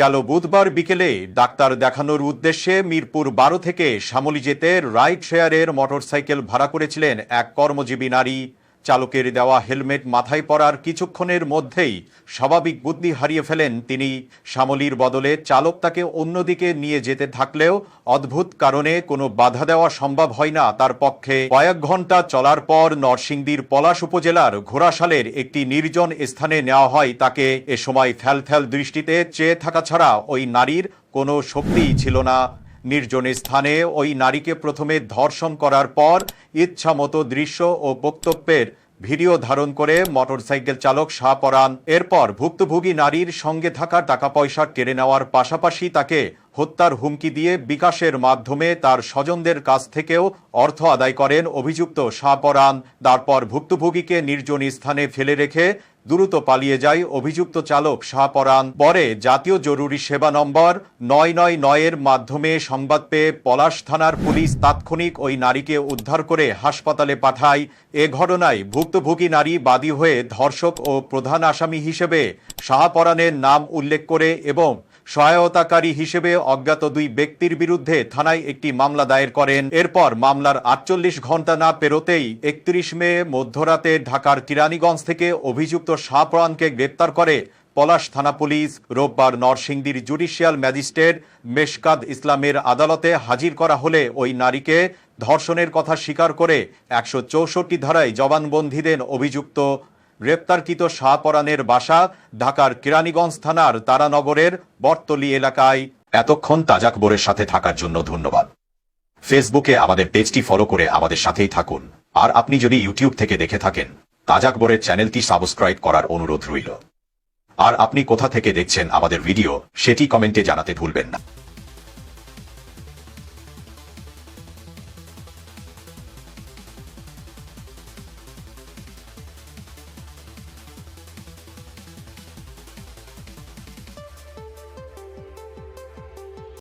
গেল বুধবার বিকেলে ডাক্তার দেখানোর উদ্দেশ্যে মিরপুর বারো থেকে শ্যামলী যেতে রাইড শেয়ারের মোটরসাইকেল ভাড়া করেছিলেন এক কর্মজীবী নারী। চালকের দেওয়া হেলমেট মাথায় পরার কিছুক্ষণের মধ্যেই স্বাভাবিক বুদ্ধি হারিয়ে ফেলেন তিনি। শ্যামলীর বদলে চালক তাকে অন্যদিকে নিয়ে যেতে থাকলেও অদ্ভুত কারণে কোনো বাধা দেওয়া সম্ভব হয় না তার পক্ষে। কয়েক ঘণ্টা চলার পর নরসিংদীর পলাশ উপজেলার ঘোড়াশালের একটি নির্জন স্থানে নেওয়া হয় তাকে। এ সময় ফ্যালফ্যাল দৃষ্টিতে চেয়ে থাকা ছাড়া ওই নারীর কোনো শক্তিই ছিল না। নির্জন স্থানে ওই নারীকে প্রথমে ধর্ষণ করার পর ইচ্ছামতো দৃশ্য ও বক্তব্যের ভিডিও ধারণ করে মোটরসাইকেল চালক শাহপরান এরপর ভুক্তভোগী নারীর সঙ্গে থাকা টাকা পয়সা কেড়ে নেওয়ার পাশাপাশি তাকে হত্যার হুমকি দিয়ে বিকাশের মাধ্যমে তার স্বজনদের কাছ থেকেও অর্থ আদায় করেন অভিযুক্ত শাহপরান তারপর ভুক্তভোগীকে নির্জন স্থানে ফেলে রেখে দ্রুত পালিয়ে যায় অভিযুক্ত চালক শাহপরান পরে জাতীয় জরুরি সেবা নম্বর নয় নয় নয়ের মাধ্যমে সংবাদ পেয়ে পলাশ থানার পুলিশ তাৎক্ষণিক ওই নারীকে উদ্ধার করে হাসপাতালে পাঠায়। এ ঘটনায় ভুক্তভোগী নারী বাদী হয়ে ধর্ষক ও প্রধান আসামি হিসেবে শাহপরানের নাম উল্লেখ করে এবং সহায়তাকারী হিসেবে অজ্ঞাত দুই ব্যক্তির বিরুদ্ধে থানায় একটি মামলা দায়ের করেন। এরপর মামলার আটচল্লিশ ঘণ্টা না পেরোতেই একত্রিশ মে মধ্যরাতে ঢাকার কিরানীগঞ্জ থেকে অভিযুক্ত শাহপরানকে গ্রেপ্তার করে পলাশ থানা পুলিশ। রোববার নরসিংদীর জুডিশিয়াল ম্যাজিস্ট্রেট মেশকাদ ইসলামের আদালতে হাজির করা হলে ওই নারীকে ধর্ষণের কথা স্বীকার করে একশো চৌষট্টি ধারায় জবানবন্দি দেন অভিযুক্ত। গ্রেপ্তারকৃত শাহপরানের বাসা ঢাকার কেরানীগঞ্জ থানার তারানগরের বটতলি এলাকায়। এতক্ষণ তাজাক বোরের সাথে থাকার জন্য ধন্যবাদ। ফেসবুকে আমাদের পেজটি ফলো করে আমাদের সাথেই থাকুন। আর আপনি যদি ইউটিউব থেকে দেখে থাকেন তাজাকবরের চ্যানেলটি সাবস্ক্রাইব করার অনুরোধ রইল। আর আপনি কোথা থেকে দেখছেন আমাদের ভিডিও, সেটি কমেন্টে জানাতে ভুলবেন না।